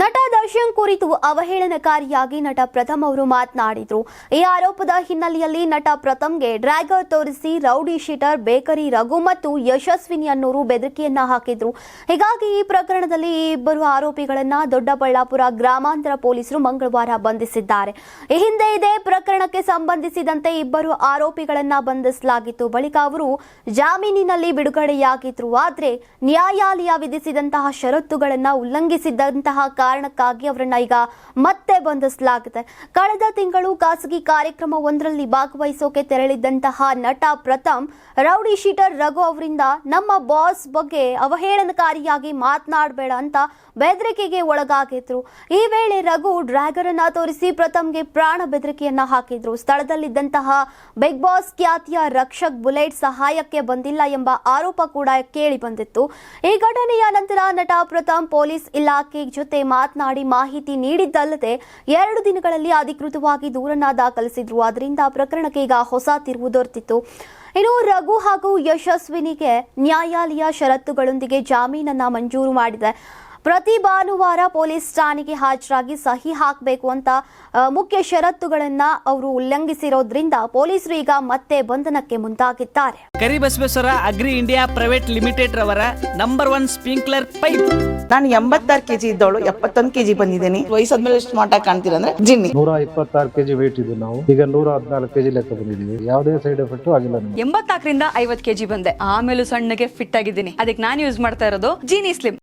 ನಟ ದರ್ಶನ್ ಕುರಿತು ಅವಹೇಳನಕಾರಿಯಾಗಿ ನಟ ಪ್ರಥಮ್ ಅವರು ಮಾತನಾಡಿದ್ರು. ಈ ಆರೋಪದ ಹಿನ್ನೆಲೆಯಲ್ಲಿ ನಟ ಪ್ರಥಮ್ಗೆ ಡ್ರ್ಯಾಗರ್ ತೋರಿಸಿ ರೌಡಿ ಶೀಟರ್ ಬೇಕರಿ ರಘು ಮತ್ತು ಯಶಸ್ವಿನಿ ಅನ್ನೋರು ಬೆದರಿಕೆಯನ್ನ ಹಾಕಿದ್ರು. ಹೀಗಾಗಿ ಈ ಪ್ರಕರಣದಲ್ಲಿ ಇಬ್ಬರು ಆರೋಪಿಗಳನ್ನ ದೊಡ್ಡಬಳ್ಳಾಪುರ ಗ್ರಾಮಾಂತರ ಪೊಲೀಸರು ಮಂಗಳವಾರ ಬಂಧಿಸಿದ್ದಾರೆ. ಈ ಹಿಂದೆ ಇದೇ ಪ್ರಕರಣಕ್ಕೆ ಸಂಬಂಧಿಸಿದಂತೆ ಇಬ್ಬರು ಆರೋಪಿಗಳನ್ನ ಬಂಧಿಸಲಾಗಿತ್ತು. ಬಳಿಕ ಅವರು ಜಾಮೀನಿನಲ್ಲಿ ಬಿಡುಗಡೆಯಾಗಿದ್ರು. ಆದರೆ ನ್ಯಾಯಾಲಯ ವಿಧಿಸಿದಂತಹ ಷರತ್ತುಗಳನ್ನ ಉಲ್ಲಂಘಿಸಿದಂತಹ ಕಾರಣಕ್ಕಾಗಿ ಅವರನ್ನ ಈಗ ಮತ್ತೆ ಬಂಧಿಸಲಾಗಿದೆ. ಕಳೆದ ತಿಂಗಳು ಖಾಸಗಿ ಕಾರ್ಯಕ್ರಮ ಒಂದರಲ್ಲಿ ಭಾಗವಹಿಸೋಕೆ ತೆರಳಿದ್ದಂತಹ ನಟ ಪ್ರಥಮ್, ರೌಡಿ ಶೀಟರ್ ರಘು ಅವರಿಂದ ನಮ್ಮ ಬಾಸ್ ಬಗ್ಗೆ ಅವಹೇಳನಕಾರಿಯಾಗಿ ಮಾತನಾಡಬೇಡ ಅಂತ ಬೆದರಿಕೆಗೆ ಒಳಗಾಗಿದ್ರು. ಈ ವೇಳೆ ರಘು ಡ್ರ್ಯಾಗರ್ ಅನ್ನ ತೋರಿಸಿ ಪ್ರಥಮ್ಗೆ ಪ್ರಾಣ ಬೆದರಿಕೆಯನ್ನ ಹಾಕಿದ್ರು. ಸ್ಥಳದಲ್ಲಿದ್ದಂತಹ ಬಿಗ್ ಬಾಸ್ ಖ್ಯಾತಿಯ ರಕ್ಷಕ್ ಬುಲೆಟ್ ಸಹಾಯಕ್ಕೆ ಬಂದಿಲ್ಲ ಎಂಬ ಆರೋಪ ಕೂಡ ಕೇಳಿ ಬಂದಿತ್ತು. ಈ ಘಟನೆಯ ನಂತರ ನಟ ಪ್ರಥಮ್ ಪೊಲೀಸ್ ಇಲಾಖೆ ಜೊತೆ ಮಾತನಾಡಿ ಮಾಹಿತಿ ನೀಡಿದ್ದಲ್ಲದೆ ಎರಡು ದಿನಗಳಲ್ಲಿ ಅಧಿಕೃತವಾಗಿ ದೂರನ್ನ ದಾಖಲಿಸಿದ್ರು. ಅದರಿಂದ ಪ್ರಕರಣಕ್ಕೆ ಈಗ ಹೊಸ ತಿರುವು ದೊರೆತಿತ್ತು. ಇನ್ನು ರಘು ಹಾಗೂ ಯಶಸ್ವಿನಿಗೆ ನ್ಯಾಯಾಲಯ ಷರತ್ತುಗಳೊಂದಿಗೆ ಜಾಮೀನನ್ನ ಮಂಜೂರು ಮಾಡಿದೆ. ಪ್ರತಿ ಭಾನುವಾರ ಪೊಲೀಸ್ ಠಾಣೆಗೆ ಹಾಜರಾಗಿ ಸಹಿ ಹಾಕಬೇಕು ಅಂತ ಮುಖ್ಯ ಷರತ್ತುಗಳನ್ನ ಅವರು ಉಲ್ಲಂಘಿಸಿರೋದ್ರಿಂದ ಪೊಲೀಸರು ಈಗ ಮತ್ತೆ ಬಂಧನಕ್ಕೆ ಮುಂದಾಗಿದ್ದಾರೆ. Karibasaveshwara agri India private limited ರವರ ನಂಬರ್ ಒನ್ ಸ್ಪ್ರಿಂಕ್ಲರ್ ಪೈಪ್. ನಾನು ಎಂಬತ್ತಾರು ಕೆಜಿ ಇದ್ದವಳು ಎಪ್ಪತ್ತೊಂದು ಕೆಜಿ ಬಂದಿದ್ದೀನಿ. ವಯಸ್ಸಾದ್ಮೇಲೆ ಎಷ್ಟು ಮಾಟ ಕಾಣ್ತೀರ ಅಂದ್ರೆ ಜಿನ್ನಿ. ನೂರ ಇಪ್ಪತ್ತಾರು ಕೆಜಿ ವೇಟ್ ಇದ್ದು ನಾವು. ಈಗ ನೂರ ಹದಿನಾಲ್ಕು ಕೆಜಿ ಲೆಕ್ಕ ಬಂದಿದ್ದೀವಿ. ಯಾವುದೇ ಸೈಡ್ ಎಫೆಕ್ಟ್ ಆಗಿಲ್ಲ ಎಂಬತ್ತಾಕರಿಂದ ಎಂಬತ್ನಾಲ್ಕರಿಂದ ಐವತ್ ಕೆಜಿ ಬಂದೆ. ಆಮೇಲೆ ಸಣ್ಣಗೆ ಫಿಟ್ ಆಗಿದ್ದೀನಿ. ಅದಕ್ಕೆ ನಾನು ಯೂಸ್ ಮಾಡ್ತಾ ಇರೋದು ಜೀನಿ ಸ್ಲಿಮ್